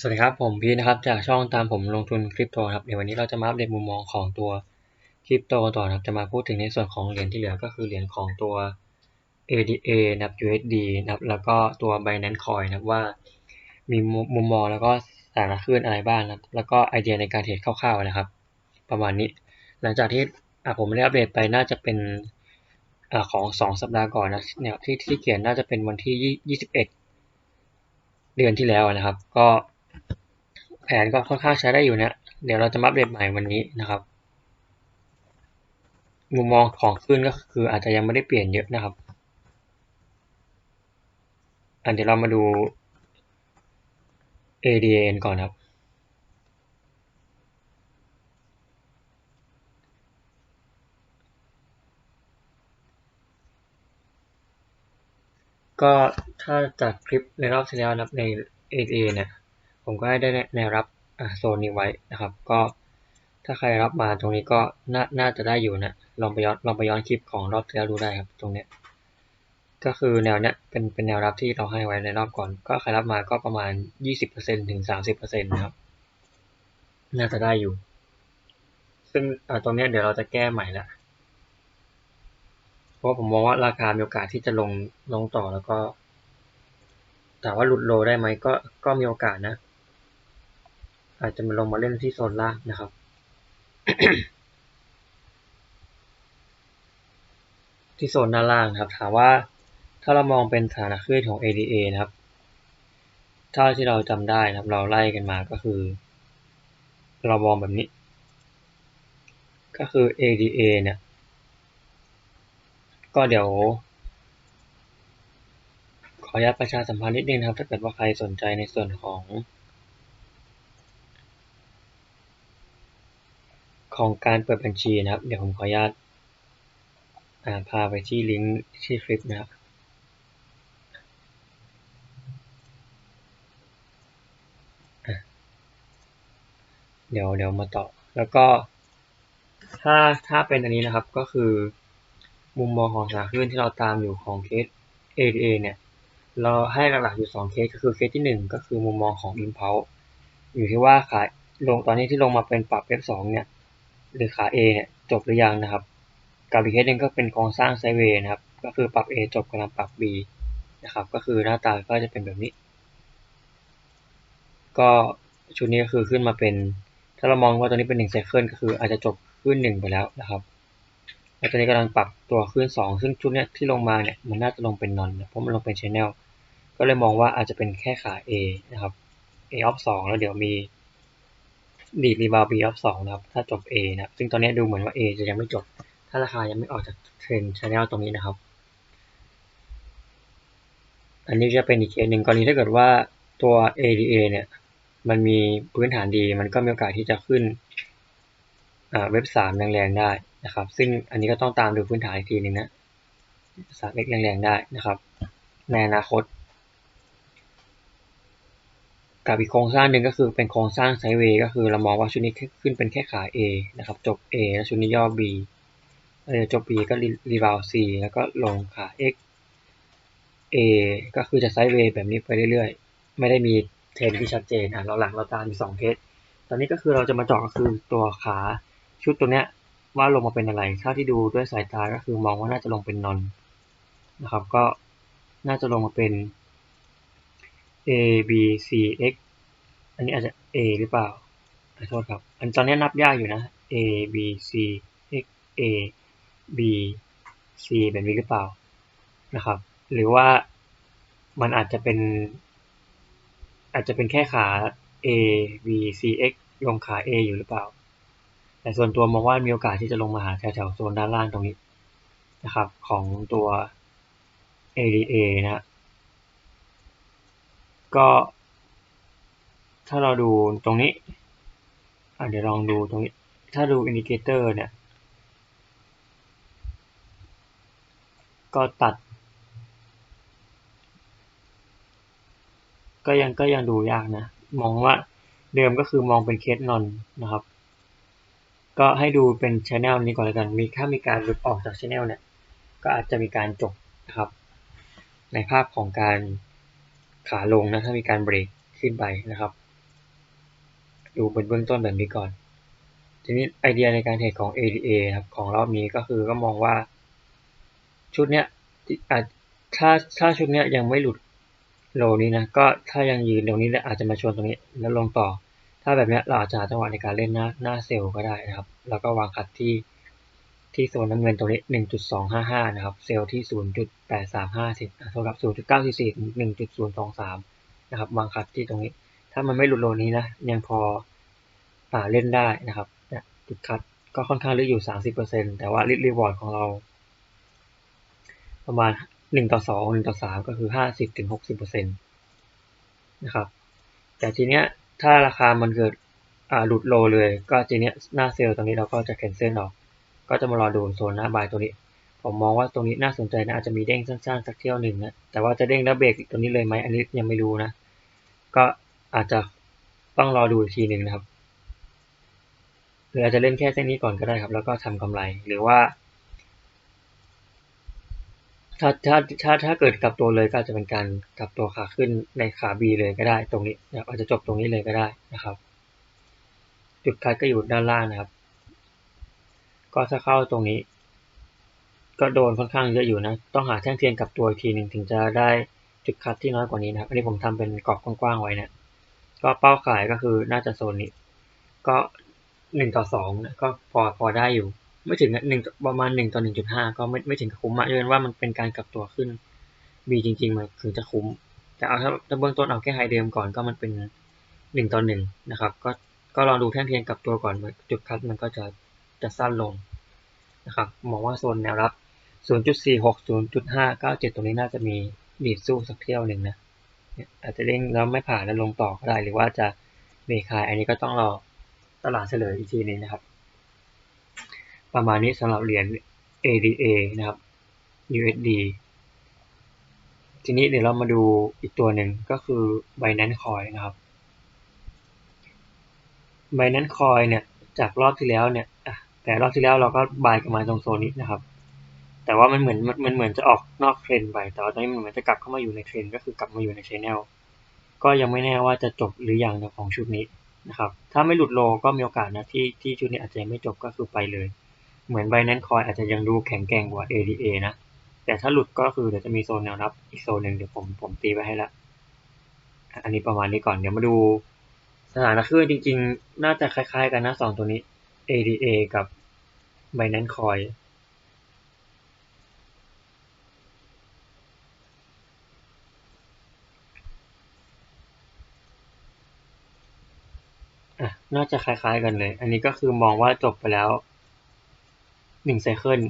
สวัสดีครับผมพีทนะครับจากช่องตามผมลงทุนคริปโตครับเดี๋ยววันนี้เราจะมาอัปเดตมุมมองของตัวคริปโตต่อนะครับจะมาพูดถึงในส่วนของเหรียญที่เหลือก็คือเหรียญของตัว ADA นะครับ USD นะครับแล้วก็ตัว Binance Coin นะครับว่ามีมุมมองแล้วก็สาระคลื่นอะไรบ้างนะครับแล้วก็ไอเดียในการเทรดคร่าวๆนะครับ ประมาณนี้ หลังจากที่อะผมได้อัปเดตไปน่าจะเป็นอ่าของสองสัปดาห์ก่อนนะเนี่ยที่ที่เขียนน่าจะเป็นวันที่ยี่สิบเอ็ดเดือนที่แล้วนะครับ ก็ แผนก็ค่อนข้างใช้ได้อยู่นะเดี๋ยวเราจะมาอัปเดตใหม่วันนี้นะครับ มุมมองของขึ้นก็คืออาจจะยังไม่ได้เปลี่ยนเยอะนะครับอันเดี๋ยวเรามาดู ADN ก่อนครับ ก็ถ้าจากคลิปในรอบที่แล้วนะใน ADA เนี่ย ผมก็ได้แนวรับโซนนี้ไว้นะครับ ก็ถ้าใครรับมาตรงนี้ก็น่าน่าจะได้อยู่นะ ลองไปย้อนลองไปย้อนคลิปของรอบที่แล้วดูได้ครับ ตรงเนี้ยก็คือแนวเนี้ยเป็นเป็นแนวรับที่เราให้ไว้ในรอบก่อน ก็ใครรับมาก็ประมาณยี่สิบเปอร์เซ็นถึงสามสิบเปอร์เซ็นต์นะครับ น่าจะได้อยู่ ซึ่งตรงเนี้ยเดี๋ยวเราจะแก้ใหม่ละเพราะผมมองว่าราคามีโอกาสที่จะลงลงต่อแล้วก็ถามว่าหลุดโลได้ไหมก็ก็มีโอกาสนะ อาจจะมาลงมาเล่นที่โซนล่างนะครับ ที่โซนด้านล่างครับ ถามว่าถ้าเรามองเป็นฐานะคลื่นของ ADA นะครับเท่าที่เราจำได้นะครับ เราไล่กันมาก็คือ เรามองแบบนี้ ก็คือ ADA เนี่ย ก็เดี๋ยว ขออนุญาตประชาสัมพันธ์นิดนึงนะครับ ถ้าเกิดว่าใครสนใจในส่วนของ ของการเปิดบัญชีนะครับ เดี๋ยวผมขออนุญาตพาไปที่ลิงก์ที่คลิปนะครับเดี๋ยวเดี๋ยวมาต่อ แล้วก็ ถ้าถ้าเป็นอันนี้นะครับก็คือ มุมมองของสาขึ้นที่เราตามอยู่ของเคส ADA เนี่ย เราให้หลักๆอยู่ 2 เคสก็คือเคสที่ 1 ก็คือมุมมองของ Impulse อยู่ที่ว่าขายลงตอนนี้ที่ลงมาเป็นปรับ F2 เนี่ย หรือขา A เนี่ยจบหรือยังนะครับกับอีกเคสหนึ่งก็เป็นโครงสร้างไซเวย์นะครับ ก็คือปรับ A จบกำลังปรับ B นะครับ ก็คือหน้าตาก็จะเป็นแบบนี้ ก็ชุดนี้ก็คือขึ้นมาเป็น ถ้าเรามองว่าตัวนี้เป็นหนึ่งไซเคิลก็คืออาจจะจบขึ้นหนึ่งไปแล้วนะครับแล้วตอนนี้กำลังปรับตัวขึ้นสองซึ่งชุดนี้ที่ลงมาเนี่ยมันน่าจะลงเป็นนอนเพราะมันลงเป็นชแนลก็เลยมองว่าอาจจะเป็นแค่ขา A นะครับ A of สองแล้วเดี๋ยวมี ดีดรีบาว B of สองนะครับ ถ้าจบ A นะซึ่งตอนนี้ดูเหมือนว่า A จะยังไม่จบ ถ้าราคายังไม่ออกจากเทรนชแนลตรงนี้นะครับ อันนี้จะเป็นอีกเคสหนึ่งกรณีถ้าเกิดว่าตัว ADA เนี่ย มันมีพื้นฐานดี มันก็มีโอกาสที่จะขึ้นเว็บสามแรงๆได้นะครับ ซึ่งอันนี้ก็ต้องตามดูพื้นฐานอีกทีหนึ่งนะสามเล็กแรงๆได้นะครับ ในอนาคต กับอีกโครงสร้างหนึ่งก็คือเป็นโครงสร้างไซเวย์ก็คือเรามองว่าชุดนี้ขึ้นเป็นแค่ขา A นะครับ จบ A แล้วชุดนี้ย่อ B เออจบ B ก็รีบาว C แล้วก็ลงขา X A ก็คือจะไซเวย์แบบนี้ไปเรื่อยๆ ไม่ได้มีเทรนที่ชัดเจนอะเราหลังเราตามมีสองเคสตอนนี้ก็คือเราจะมาเจาะก็คือตัวขาชุดตัวเนี้ยว่าลงมาเป็นอะไรเท่าที่ดูด้วยสายตาก็คือมองว่าน่าจะลงเป็นนอนนะครับ ก็น่าจะลงมาเป็น A B C X อันนี้อาจจะ A หรือเปล่าขอโทษครับ อันตอนนี้นับยากอยู่นะ A B C X A B C แบบนี้หรือเปล่านะครับ หรือว่ามันอาจจะเป็น อาจจะเป็นแค่ขา A B C X ลงขา A อยู่หรือเปล่า แต่ส่วนตัวมองว่ามีโอกาสที่จะลงมาหาแถวๆโซนด้านล่างตรงนี้นะครับ ของตัว ADA นะ ก็ ถ้าเราดูตรงนี้เดี๋ยวลองดูตรงนี้ ถ้าดูอินดิเคเตอร์เนี่ย ก็ตัด ก็ยังก็ยังดูยากนะ มองว่าเดิมก็คือมองเป็นเคสนอนนะครับ ก็ให้ดูเป็นชแนลนี้ก่อนแล้วกัน มีถ้ามีการหลุดออกจากชแนลเนี่ย ก็อาจจะมีการจบนะครับ ในภาพของการ ขาลงนะถ้ามีการเบรกขึ้นไปนะครับ ดูเป็นเบื้องต้นแบบนี้ก่อน ทีนี้ไอเดียในการเทรดของ ADA ครับของรอบนี้ก็คือก็มองว่า ชุดเนี้ยอาจถ้าถ้าชุดเนี้ยยังไม่หลุดโลนี้นะก็ถ้ายังยืนตรงนี้แล้วอาจจะมาชนตรงนี้แล้วลงต่อ ถ้าแบบนี้เราอาจจะหาจังหวะในการเล่นหน้าหน้าเซลล์ก็ได้นะครับ แล้วก็วางคัดที่ ที่โซนน้ำเงินตรงนี้ 1.255 นะครับ เซลล์ที่ 0.835สิเท่ากับ 0.944 1.023 นะครับวางคัดที่ตรงนี้ ถ้ามันไม่หลุดโลนี้นะ ยังพออเล่นได้นะครับ จุดคัดก็ค่อนข้างลึกอยู่ 30%แต่ว่าลิทรีวอร์ดของเรา ประมาณ 1 ต่อ 2 1 ต่อ 3 ก็คือ 50-60%นะครับ แต่ทีเนี้ยถ้าราคามันเกิดหลุดโลเลย ก็ทีเนี้ยหน้าเซลล์ตรงนี้เราก็จะแคนเซิลออก ก็จะมารอดูโซนหน้าบายตัวนี้ ผมมองว่าตรงนี้น่าสนใจนะอาจจะมีเด้งสั้นๆสักเที่ยวหนึ่งนะแต่ว่าจะเด้งแล้วเบรกตรงนี้เลยไหมอันนี้ยังไม่รู้นะ ก็อาจจะต้องรอดูอีกทีหนึ่งนะครับหรืออาจจะเล่นแค่เส้นนี้ก่อนก็ได้ครับ แล้วก็ทำกำไรหรือว่า ถ้าถ้าถ้าถ้าเกิดกลับตัวเลยก็จจะเป็นการกลับตัวขาขึ้นในขา B เลยก็ได้ ตรงนี้อาจจะจบตรงนี้เลยก็ได้นะครับ จุดคัดก็อยู่ด้านล่างนะครับ ก็ถ้าเข้าตรงนี้ ก็โดนค่อนข้างเยอะอยู่นะ ต้องหาแท่งเทียนกับตัวอีกทีหนึ่งถึงจะได้จุดคัดที่น้อยกว่านี้นะครับ อันนี้ผมทำเป็นกรอบกว้างๆไว้นะ ก็เป้าขายก็คือน่าจะโซนนี้ ก็หนึ่งต่อสองนะก็พอพอได้อยู่ ไม่ถึงหนึ่งประมาณหนึ่งต่อหนึ่งจุดห้าก็ไม่ไม่ถึงกับคุ้มอะยกเว้นว่ามันเป็นการกลับตัวขึ้น B จริงๆมันถึงจะคุ้ม แต่เอาถ้าถ้าเบื้องต้นเอาแค่ไฮเดิมก่อนก็มันเป็นหนึ่งต่อหนึ่งนะครับ ก็ก็ลองดูแท่งเทียนกับตัวก่อนจุดคัดมันก็จะ จะสั้นลงนะครับมองว่าโซนแนวรับ 0.46 0.597 ตรงนี้น่าจะมีดีดสู้สักเที่ยวหนึ่งนะอาจจะเด้งแล้วไม่ผ่านแล้วลงต่อก็ได้ หรือว่าจะเบรคายอันนี้ก็ต้องรอตลาดเฉลยอีกทีนึงนะครับ ประมาณนี้สำหรับเหรียญ ADA นะครับ USD ทีนี้เดี๋ยวเรามาดูอีกตัวหนึ่งก็คือ Binance Coin นะครับ Binance Coin เนี่ยจากรอบที่แล้วเนี่ย แต่รอบที่แล้วเราก็บายกันมาตรงโซนนี้นะครับ แต่ว่ามันเหมือนมันเหมือนจะออกนอกเทรนไป แต่ว่าตอนนี้มันเหมือนจะกลับเข้ามาอยู่ในเทรนก็คือกลับมาอยู่ในชแนลก็ยังไม่แน่ว่าจะจบหรือยังของชุดนี้นะครับ ถ้าไม่หลุดโลก็มีโอกาสนะที่ที่ชุดนี้อาจจะไม่จบก็คือไปเลย เหมือน Binance Coin อาจจะยังดูแข็งแกร่งกว่า ADA นะ แต่ถ้าหลุดก็คือเดี๋ยวจะมีโซนแนวรับอีกโซนหนึ่งเดี๋ยวผมผมตีไว้ให้ละ อันนี้ประมาณนี้ก่อน เดี๋ยวมาดูสถานะคลื่นจริง ๆ น่าจะคล้าย ๆ กันนะสองตัวนี้ ADA กับ Binance Coin อะน่าจะคล้ายๆกันเลย อันนี้ก็คือมองว่าจบไปแล้วหนึ่งไซเคิล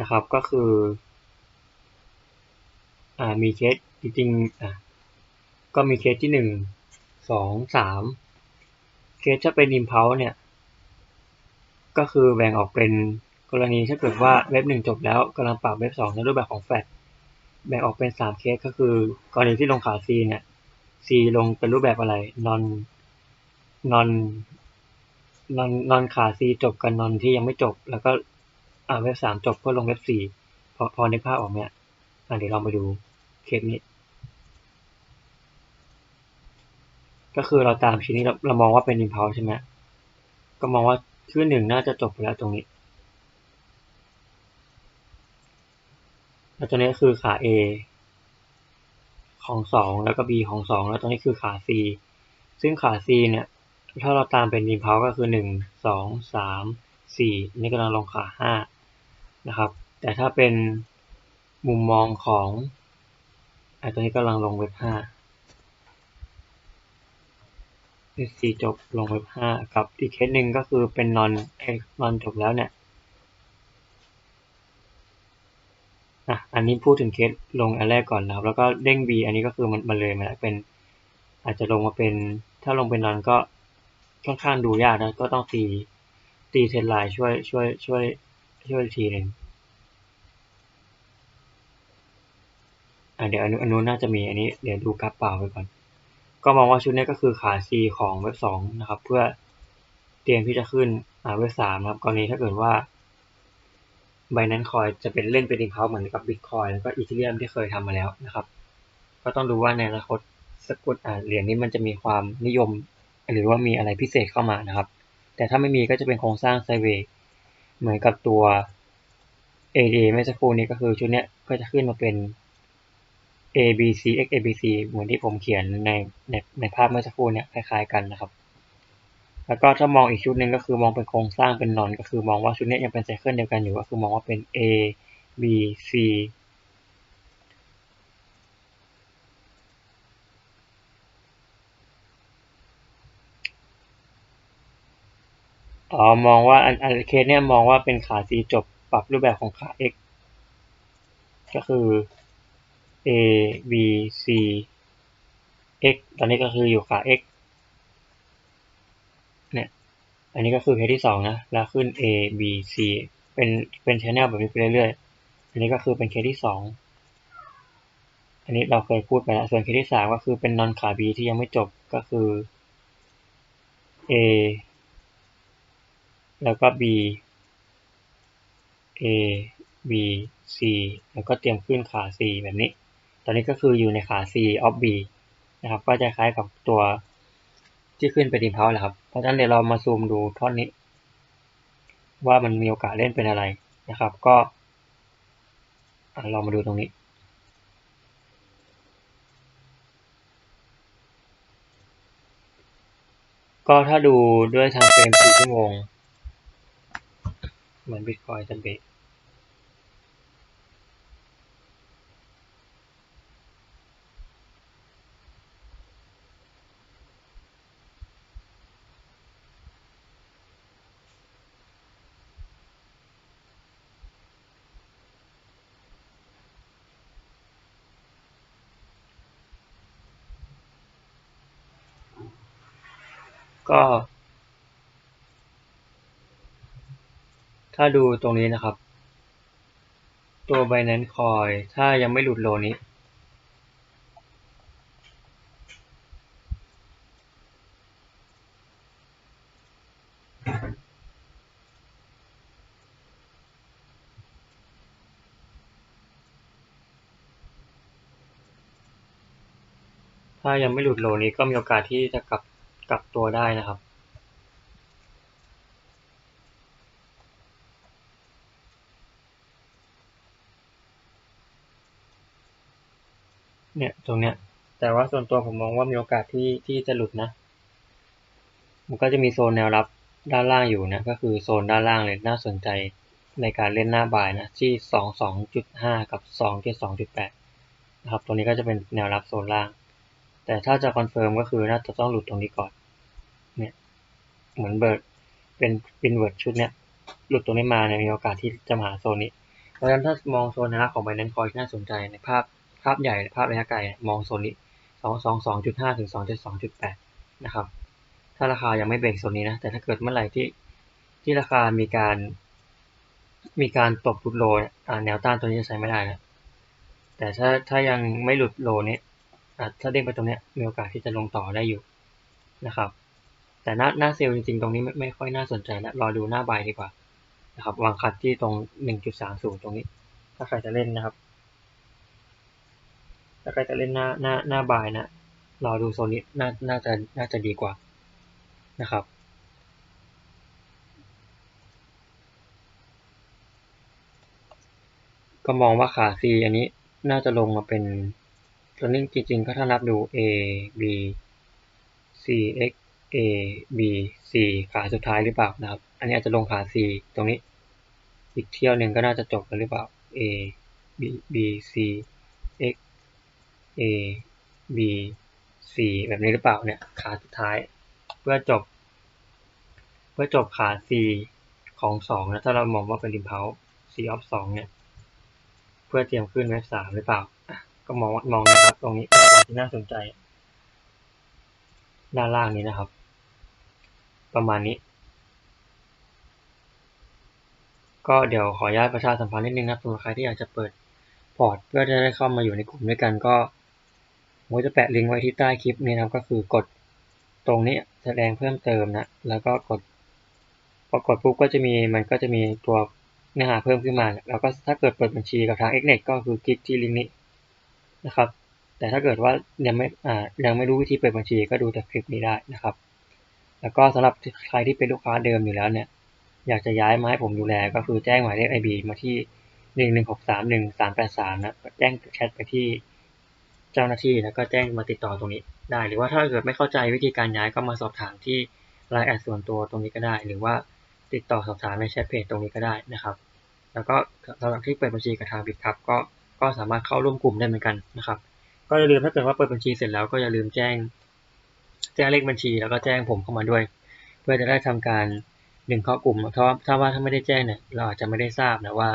นะครับ ก็คือ อ่า มีเคสจริงๆอะก็มีเคสที่หนึ่งสองสาม เคสจะเป็นอิมเพลเนี่ย ก็คือแบ่งออกเป็นกรณีถ้าเกิดว่าเว็บหนึ่งจบแล้วกำลังปรับเว็บสองในรูปแบบของแฟลชแบ่งออกเป็นสามเคสก็คือ กรณีที่ลงขา C เนี่ย C ลงเป็นรูปแบบอะไร non non นอนนอนขาซีจบกันนอนที่ยังไม่จบ แล้วก็อ่าเว็บสามจบก็ลงเว็บสี่พอพอในภาพออกเนี่ยอ่าเดี๋ยวเรามาดูเคสนี้ ก็คือเราตามชิ้นนี้เราเรามองว่าเป็น impulse ใช่ไหมก็มองว่าชื่อหนึ่งน่าจะจบไปแล้วตรงนี้แล้วตรงนี้คือขา A ของ 2 แล้วก็ B ของ 2 แล้วตรงนี้คือขา C ซึ่งขา C เนี่ย ถ้าเราตามเป็น impulse ก็คือ 1 2 3 4 นี่กำลังลงขา 5 นะครับ แต่ถ้าเป็นมุมมองของไอ้ตรงนี้กำลังลงเว็บ5 c จบลงเว็บห้ากับอีกเคสหนึ่งก็คือเป็น non x non จบแล้วเนี่ยอะอันนี้พูดถึงเคสลงอันแรกก่อนนะครับ แล้วก็เด้ง b อันนี้ก็คือมันมาเลยมาเป็น อาจจะลงมาเป็น ถ้าลงเป็นนอนก็ค่อนข้างดูยากนะ ก็ต้องตีตีเทรนไลน์ช่วยช่วยช่วยช่วยทีหนึ่งอะเดี๋ยวอันนู้นน่าจะมีอันนี้เดี๋ยวดูกราฟเปล่าไปก่อน ก็มองว่าชุดนี้ก็คือขา C ของเว็บสองนะครับ เพื่อเตรียมที่จะขึ้นเว็บสามนะครับ กรณีถ้าเกิดว่า Binance Coin จะเป็นเล่นเป็นอินพาวเหมือนกับ Bitcoin แล้วก็อีเทเรียมที่เคยทำมาแล้วนะครับ ก็ต้องดูว่าในอนาคตสกุลเหรียญนี้มันจะมีความนิยม หรือว่ามีอะไรพิเศษเข้ามานะครับ แต่ถ้าไม่มีก็จะเป็นโครงสร้างไซเวย์เหมือนกับตัว ADA เมื่อสักครู่นี้ก็คือชุดนี้ก็จะขึ้นมาเป็น A B C X A B C เหมือนที่ผมเขียนในในในภาพเมื่อสักครู่เนี้ยคล้ายๆกันนะครับ แล้วก็ถ้ามองอีกชุดหนึ่งก็คือมองเป็นโครงสร้างเป็นนอนก็คือมองว่าชุดนี้ยังเป็นไซเคิลเดียวกันอยู่ก็คือมองว่าเป็น A B C อ๋อมองว่าอันอันเคสเนี่ยมองว่าเป็นขา C จบปรับรูปแบบของขา X ก็คือ A B C x ตอนนี้ก็คืออยู่ขา x เนี่ย อันนี้ก็คือเคสที่สองนะ แล้วขึ้น a b c เป็นเป็นชแนลแบบนี้ไปเรื่อยๆ อันนี้ก็คือเป็นเคสที่สองอันนี้เราเคยพูดไปแล้ว ส่วนเคสที่สามก็คือเป็นนอนขา b ที่ยังไม่จบก็คือ a แล้วก็ b a b c แล้วก็เตรียมขึ้นขา c แบบนี้ ตอนนี้ก็คืออยู่ในขา c of b นะครับ ก็จะคล้ายกับตัวที่ขึ้นไปดิมเพาแหละครับ เพราะฉะนั้นเดี๋ยวเรามาซูมดูท่อนนี้ ว่ามันมีโอกาสเล่นเป็นอะไรนะครับ ก็เรามาดูตรงนี้ก็ถ้าดูด้วยทางเฟรม4ชั่วโมงเหมือนบิตคอยจะเบรก ก็ ถ้าดูตรงนี้นะครับ ตัว Binance Coin ถ้ายังไม่หลุดโลนี้ ถ้ายังไม่หลุดโลนี้ก็มีโอกาสที่จะกลับ กลับตัวได้นะครับ เนี่ยตรงเนี้ย แต่ว่าส่วนตัวผมมองว่ามีโอกาสที่ที่จะหลุดนะ มันก็จะมีโซนแนวรับด้านล่างอยู่นะ ก็คือโซนด้านล่างเลยน่าสนใจในการเล่นหน้าบ่ายนะที่สองสองจุดห้ากับสองเจ็ดสองจุดแปดนะครับตรงนี้ก็จะเป็นแนวรับโซนล่าง แต่ถ้าจะคอนเฟิร์มก็คือน่าจะต้องหลุดตรงนี้ก่อน เนี่ย เหมือนเบิร์ดเป็นเป็นเวิร์ดชุดเนี้ย หลุดตรงนี้มาเนี่ยมีโอกาสที่จะมาหาโซนนี้ เพราะฉะนั้นถ้ามองโซนนะของไบแนนคอยที่น่าสนใจในภาพภาพใหญ่ภาพระยะไกลมองโซนนี้สองสองสองจุดห้าถึงสองจุดสองจุดแปดนะครับ ถ้าราคายังไม่เบรกโซนนี้นะ แต่ถ้าเกิดเมื่อไหร่ที่ที่ราคามีการมีการตบหลุดโลแนวต้านตัวนี้จะใช้ไม่ได้นะแต่ถ้าถ้ายังไม่หลุดโลนี้ ถ้าเด้งไปตรงนี้มีโอกาสที่จะลงต่อได้อยู่นะครับ แต่หน้าหน้าเซลล์จริงๆ ตรงนี้ไม่ไม่ค่อยน่าสนใจแล้วรอดูหน้าใบดีกว่านะครับวางคัดที่ตรงหนึ่งจุดสามศูนย์ตรงนี้ ถ้าใครจะเล่นนะครับ ถ้าใครจะเล่นหน้าหน้าหน้าบายนะรอดูโซนนี้น่าน่าจะน่าจะดีกว่านะครับก็มองว่าขา C อันนี้น่าจะลงมาเป็น ตอนนี้จริงๆ ก็ถ้านับดู A B C X A B C ขาสุดท้ายหรือเปล่านะครับ อันนี้อาจจะลงขา C ตรงนี้ อีกเที่ยวหนึ่งก็น่าจะจบกันหรือเปล่า A B B C X A B C แบบนี้หรือเปล่าเนี่ย ขาสุดท้าย เพื่อจบ เพื่อจบขา C ของสองนะถ้าเรามองว่าเป็นดิมเพา C of สองเนี่ย เพื่อเตรียมขึ้นเว็บสามหรือเปล่า ก็มองมองนะครับ ตรงนี้เป็นส่วนที่น่าสนใจ ด้านล่างนี้นะครับ ประมาณนี้ ก็เดี๋ยวขออนุญาตประชาสัมพันธ์นิดนึงนะสำหรับใครที่อยากจะเปิดพอร์ตเพื่อจะได้เข้ามาอยู่ในกลุ่มด้วยกันก็ผมจะแปะลิงก์ไว้ที่ใต้คลิปนี้นะครับ ก็คือกดตรงนี้แสดงเพิ่มเติมนะ แล้วก็กดพอกดปุ๊บก็จะมีมันก็จะมีตัวเนื้อหาเพิ่มขึ้นมา แล้วก็ถ้าเกิดเปิดบัญชีกับทาง Xnet ก็คือคลิกที่ลิงก์นี้ นะครับ แต่ถ้าเกิดว่ายังไม่อ่ายังไม่รู้วิธีเปิดบัญชีก็ดูแต่คลิปนี้ได้นะครับ แล้วก็สำหรับใครที่เป็นลูกค้าเดิมอยู่แล้วเนี่ย อยากจะย้ายมาให้ผมดูแลก็คือแจ้งหมายเลขไอบีมาที่หนึ่งหนึ่งหกสามหนึ่งสามแปดสามนะแจ้งแชทไปที่เจ้าหน้าที่แล้วก็แจ้งมาติดต่อตรงนี้ได้ หรือว่าถ้าเกิดไม่เข้าใจวิธีการย้ายก็มาสอบถามที่ไลน์แอดส่วนตัวตรงนี้ก็ได้ หรือว่าติดต่อสอบถามในแชทเพจตรงนี้ก็ได้นะครับ แล้วก็สำหรับที่เปิดบัญชีกับทางบิตครับก็ ก็สามารถเข้าร่วมกลุ่มได้เหมือนกันนะครับ ก็อย่าลืมถ้าเกิดว่าเปิดบัญชีเสร็จแล้วก็อย่าลืมแจ้ง แจ้งเลขบัญชีแล้วก็แจ้งผมเข้ามาด้วย เพื่อจะได้ทำการดึงเข้ากลุ่มเพราะถ้าว่าถ้าไม่ได้แจ้งเนี่ยเราอาจจะไม่ได้ทราบนะว่า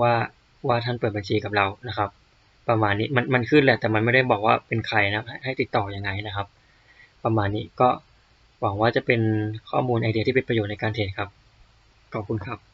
ว่าว่าท่านเปิดบัญชีกับเรานะครับ ประมาณนี้มันมันขึ้นแหละแต่มันไม่ได้บอกว่าเป็นใครนะให้ติดต่ออยังไงนะครับ ประมาณนี้ก็หวังว่าจะเป็นข้อมูลไอเดียที่เป็นประโยชน์ในการเทรดครับขอบคุณครับ